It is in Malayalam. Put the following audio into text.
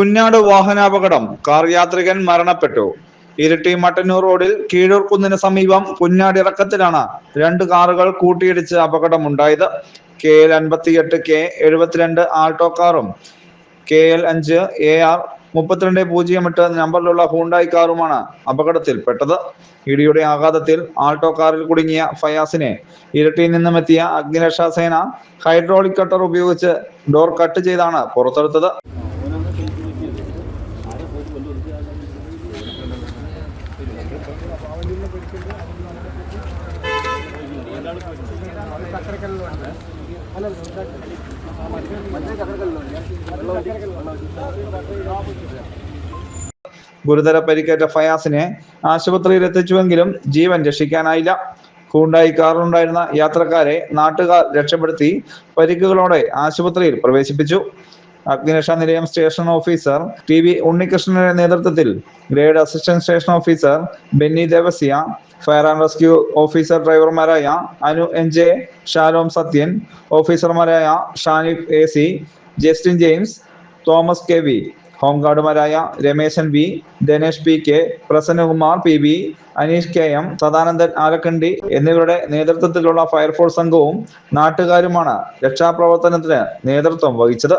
കുഞ്ഞാട് വാഹനാപകടം. കാർ യാത്രികൻ മരണപ്പെട്ടു. ഇരട്ടി മട്ടന്നൂർ റോഡിൽ കീഴൂർ കുന്നിന് സമീപം കുഞ്ഞാട് ഇറക്കത്തിലാണ് രണ്ട് കാറുകൾ കൂട്ടിയിടിച്ച് അപകടമുണ്ടായത്. കെ എൽ അൻപത്തിയെട്ട് കെ എഴുപത്തിരണ്ട് ആൾട്ടോ കാറും. കെ എൽ അഞ്ച് എ ആർ മുപ്പത്തിരണ്ട് പൂജ്യം എട്ട് നമ്പറിലുള്ള ഹൂണ്ടായി കാറുമാണ് അപകടത്തിൽപ്പെട്ടത്. ഇടിയുടെ ആഘാതത്തിൽ ആൾട്ടോ കാറിൽ കുടുങ്ങിയ ഫയാസിനെ ഇരട്ടിയിൽ നിന്നും എത്തിയ അഗ്നിരക്ഷാസേന ഹൈഡ്രോളിക് കട്ടർ ഉപയോഗിച്ച് ഡോർ കട്ട് ചെയ്താണ് പുറത്തെടുത്തത്. ഗുരുതര പരിക്കേറ്റ ഫയാസിനെ ആശുപത്രിയിൽ എത്തിച്ചുവെങ്കിലും ജീവൻ രക്ഷിക്കാനായില്ല. കൂണ്ടായി കാറിലുണ്ടായിരുന്ന യാത്രക്കാരെ നാട്ടുകാർ രക്ഷപ്പെടുത്തി പരിക്കുകളോടെ ആശുപത്രിയിൽ പ്രവേശിപ്പിച്ചു. അഗ്നിരക്ഷാ നിലയം സ്റ്റേഷൻ ഓഫീസർ ടി വി ഉണ്ണികൃഷ്ണന്റെ നേതൃത്വത്തിൽ grade assistant station officer Benny Devasya fire and rescue officer ഡ്രൈവർമാരായ Anu N J Shalom Sathyan ഓഫീസർമാരായ Shanif A C Justin James Thomas K V ഹോംഗാർഡുമാരായ Rameshan V Dinesh P K Prasannakumar P B Aneesh K M Sadanandan Alakkandi എന്നിവരുടെ നേതൃത്വത്തിലുള്ള ഫയർഫോഴ്സ് സംഘവും നാട്ടുകാരുമാണ് രക്ഷാപ്രവർത്തനത്തിന് നേതൃത്വം വഹിച്ചത്.